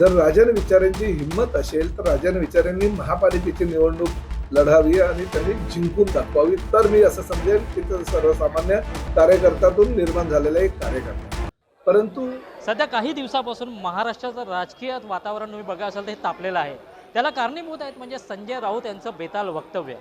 जर राजन विचारांची हिंमत असेल तर राजन विचारांनी महापालिकेची निवडणूक लढावी आणि त्यांनी जिंकून दाखवावी. तर मी असं समजेल की तो सर्वसामान्य कार्यकर्त्यातून निर्माण झालेला एक कार्यकर्ता परंतु सध्या काही दिवसापासून महाराष्ट्राचं राजकीय वातावरण तुम्ही बघा असाल तर हे तापलेलं आहे. त्याला कारणीभूत आहेत म्हणजे संजय राऊत यांचं बेताल वक्तव्य.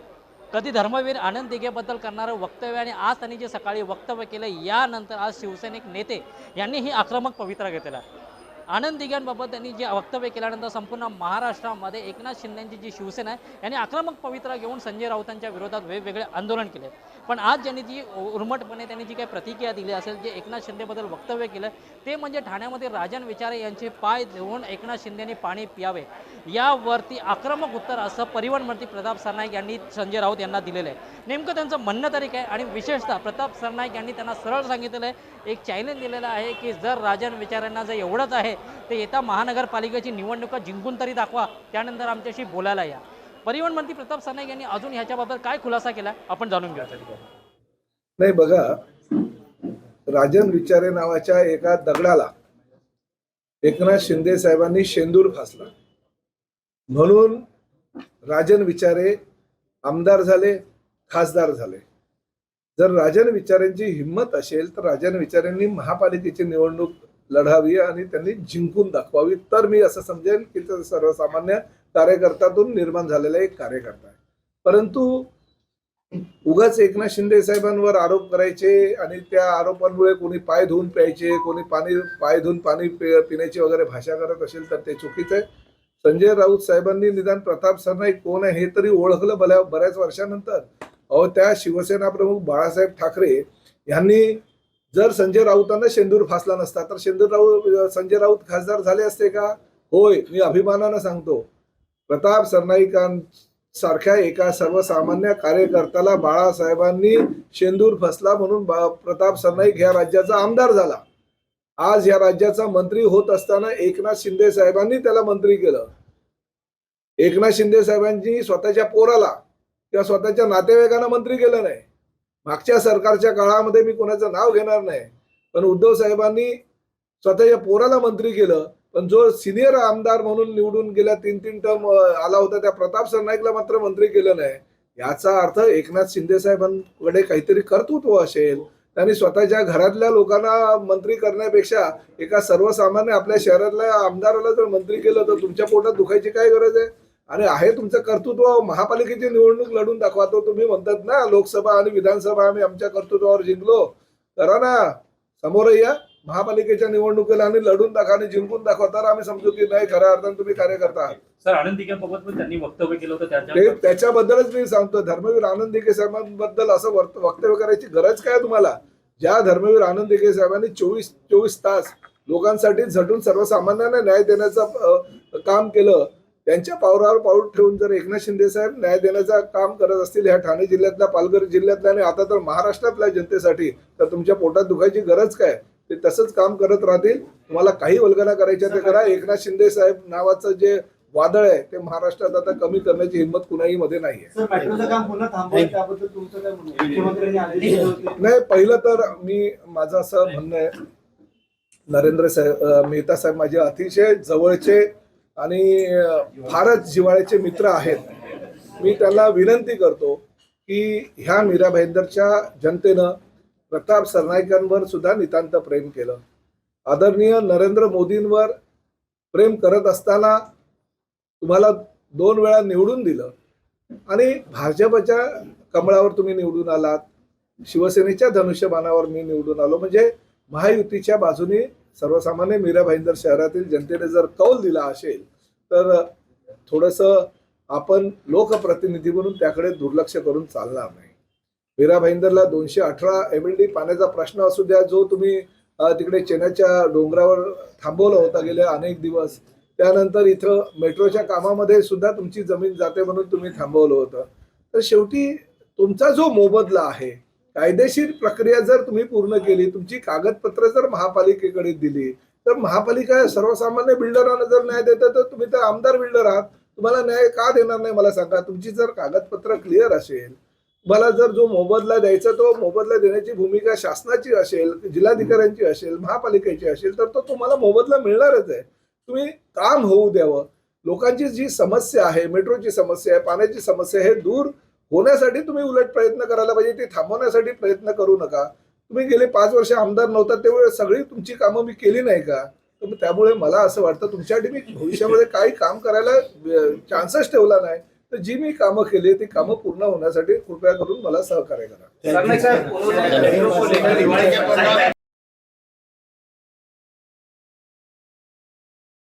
कधी धर्मवीर आनंद दिघेबद्दल करणारं वक्तव्य आणि आज त्यांनी जे सकाळी वक्तव्य केलं यानंतर आज शिवसैनिक नेते यांनी ही आक्रमक पवित्रा घेतलेला आहे. आनंद दिघ्यांबाबत त्यांनी जे वक्तव्य केल्यानंतर संपूर्ण महाराष्ट्रामध्ये एकनाथ शिंदेची जी शिवसेना आहे यांनी आक्रमक पवित्रा घेऊन संजय राऊतांच्या विरोधात वेगवेगळे आंदोलन केले. पण आज ज्यांनी जी उर्मटपणे त्यांनी जी काही प्रतिक्रिया दिली असेल जे एकनाथ शिंदेबद्दल वक्तव्य केलं ते म्हणजे ठाण्यामध्ये राजन विचारे यांचे पाय धुवून एकनाथ शिंदेने पाणी प्यावे. यावरती आक्रमक उत्तर असं परिवहन मंत्री प्रताप सरनाईक यांनी संजय राऊत यांना दिलेलं आहे. नेमकं त्यांचं म्हणणं तरी काय? आणि विशेषतः प्रताप सरनाईक यांनी त्यांना सरळ सांगितलेलं आहे एक चॅलेंज दिलेलं आहे की जर राजन विचारांना जर एवढंच आहे तर येत्या महानगरपालिकेची निवडणुका जिंकून तरी दाखवा त्यानंतर आमच्याशी बोलायला या. परिवहन मंत्री प्रताप सरनाईक यांनी अजून ह्याच्याबाबत काय खुलासा केला आपण जाणून घेऊ नाही बघा राजन विचारे नावाच्या एका दगडाला एकनाथ शिंदे साहेबांनी शेंदूर फासला. म्हणून राजन विचारे आमदार झाले खासदार झाले. जर राजन विचारेंची हिंमत असेल तर राजन विचारेंनी महापालिकेची निवडणूक लढावी आणि त्यांनी जिंकून दाखवावी. तर मी असं समजेल की ते सर्वसामान्य कार्यकर्त्यातून निर्माण झालेला एक कार्यकर्ता आहे. परंतु उगाच एकनाथ शिंदे साहेबांवर आरोप करायचे आणि त्या आरोपांमुळे कोणी पाय धुवून प्यायचे कोणी पाणी पाय धुवून पाणी पि- पिण्याची वगैरे भाषा करत असेल तर ते चुकीचं आहे. संजय राऊत साहेबांनी निदान प्रताप सरनाईक कोण आहे हे तरी ओळखलं बऱ्या बऱ्याच वर्षानंतर. अहो त्या शिवसेना प्रमुख बाळासाहेब ठाकरे यांनी जर संजय राऊतांना शेंदूर फासला नसता तर शेंदूर राऊत संजय राऊत खासदार झाले असते का? होय मी अभिमानानं सांगतो. प्रताप सरनाईकांसारख्या एका सर्वसामान्य कार्यकर्त्याला बाळासाहेबांनी शेंदूर फसला म्हणून बा- प्रताप सरनाईक ह्या राज्याचा आमदार झाला. आज या राज्याचा मंत्री होत असताना एकनाथ शिंदे साहेबांनी त्याला मंत्री केलं. एकनाथ शिंदे साहेबांनी स्वतःच्या पोराला किंवा स्वतःच्या नातेवाईकांना मंत्री केलं नाही. मागच्या सरकारच्या काळामध्ये मी कोणाचं नाव घेणार नाही. पण उद्धव साहेबांनी स्वतःच्या पोराला मंत्री केलं. पण जो सिनियर आमदार म्हणून निवडून गेल्या तीन तीन टर्म आला होता त्या प्रताप सरनाईकला मात्र मंत्री केलं नाही. याचा अर्थ एकनाथ शिंदे साहेबांकडे काहीतरी कर्तृत्व असेल. त्यांनी स्वतःच्या घरातल्या लोकांना मंत्री करण्यापेक्षा एका सर्वसामान्य आपल्या शहरातल्या आमदाराला जर मंत्री केलं तर तुमच्या पोटात दुखायची काय गरज आहे? आणि आहे तुमचं कर्तृत्व महापालिकेची निवडणूक लढून दाखवा तो तुम्ही म्हणतात ना लोकसभा आणि विधानसभा आम्ही आमच्या कर्तृत्वावर जिंकलो. करा ना. समोर या. महापालिकेच्या निवडणुकीला आणि लढून दाखवा आणि जिंकून दाखवा. तर आम्ही समजू की नाही खऱ्या अर्थाने तुम्ही कार्यकर्ता आहात सर आनंद पण त्यांनी वक्तव्य केलं होतं ते त्याच्या त्याच्याबद्दलच मी सांगतो धर्मवीर आनंद दिघे साहेबांबद्दल असं वक्तव्य करायची गरज काय तुम्हाला? ज्या धर्मवीर आनंद दिघे साहेबांनी चोवीस चोवीस तास लोकांसाठी झटून सर्वसामान्यांना न्याय देण्याचं काम केलं त्यांच्या पावलावर पाऊल ठेवून जर एकनाथ शिंदे साहेब न्याय देण्याचं काम करत असतील ह्या ठाणे जिल्ह्यातल्या पालघर जिल्ह्यातल्या आणि आता तर महाराष्ट्रातल्या जनतेसाठी तर तुमच्या पोटात दुखायची गरज काय? ते तसंच काम करत राहतील. तुम्हाला काही वल्गना करायच्या ते करा. एकनाथ शिंदे साहेब नावाचं जे वादळ आहे ते महाराष्ट्रात आता कमी करण्याची हिंमत कुणाही मध्ये नाहीये. सर मेट्रोचं काम पुन्हा थांबवलं त्याबद्दल तुमचं काय म्हणणं आहे? मुख्यमंत्र्यांनी आदेश दिले होते. नाही पहिलं तर मी माझं असं म्हणणं आहे नरेंद्र साहेब मेहता साहेब माझे अतिशय जवळचे आणि फारच जिव्हाळ्याचे मित्र आहेत. मी त्यांना विनंती करतो की ह्या मीरा भाईंदरच्या जनतेनं प्रताप सरनाईकांवर सुद्धा नितांत प्रेम केलं. आदरणीय नरेंद्र मोदींवर प्रेम करत असताना तुम्हाला दोन वेळा निवडून दिलं आणि भाजपच्या कमळावर तुम्ही निवडून आलात. शिवसेनेच्या धनुष्यबाणावर मी निवडून आलो. म्हणजे महायुतीच्या बाजूने सर्वसामान्य मीरा भाईंदर शहरातील जनतेने जर कौल दिला असेल तर थोडंसं आपण लोकप्रतिनिधी म्हणून त्याकडे दुर्लक्ष करून चालणार नाही. मीरा भाईंदरला दोनशे अठरा एम एल डी पाण्याचा प्रश्न असू द्या जो तुम्ही तिकडे चेन्नईच्या डोंगरावर थांबवला होता गेले अनेक दिवस. त्यानंतर इथं मेट्रोच्या कामामध्ये सुद्धा तुमची जमीन जाते म्हणून तुम्ही थांबवलं होतं. तर शेवटी तुमचा जो मोबदला आहे कायदेशीर प्रक्रिया जर तुम्ही पूर्ण केली तुमची कागदपत्र जर महापालिकेकडे दिली तर महापालिका सर्वसामान्य बिल्डरांना जर न्याय देतं तर तुम्ही तर आमदार बिल्डर आहात. तुम्हाला न्याय का देणार नाही मला सांगा. तुमची जर कागदपत्र क्लिअर असेल तुम्हाला जर जो मोबदला द्यायचा तो मोबदला देण्याची भूमिका शासनाची असेल जिल्हाधिकाऱ्यांची असेल महापालिकेची असेल तर तो तुम्हाला मोबदला मिळणारच आहे. तुम्ही काम होऊ द्यावं. लोकांची जी समस्या आहे मेट्रोची समस्या आहे पाण्याची समस्या आहे हे दूर होण्यासाठी तुम्ही उलट प्रयत्न करायला पाहिजे ते थांबवण्यासाठी प्रयत्न करू नका. तुम्ही गेले पाच वर्ष आमदार नव्हता तेव्हा सगळी तुमची कामं मी केली नाही का? तर त्यामुळे मला असं वाटतं तुमच्यासाठी मी भविष्यामध्ये काही काम करायला चान्सेस ठेवला नाही. तर जी मी कामं केली ती कामं पूर्ण होण्यासाठी कृपया करून मला सहकार्य करा.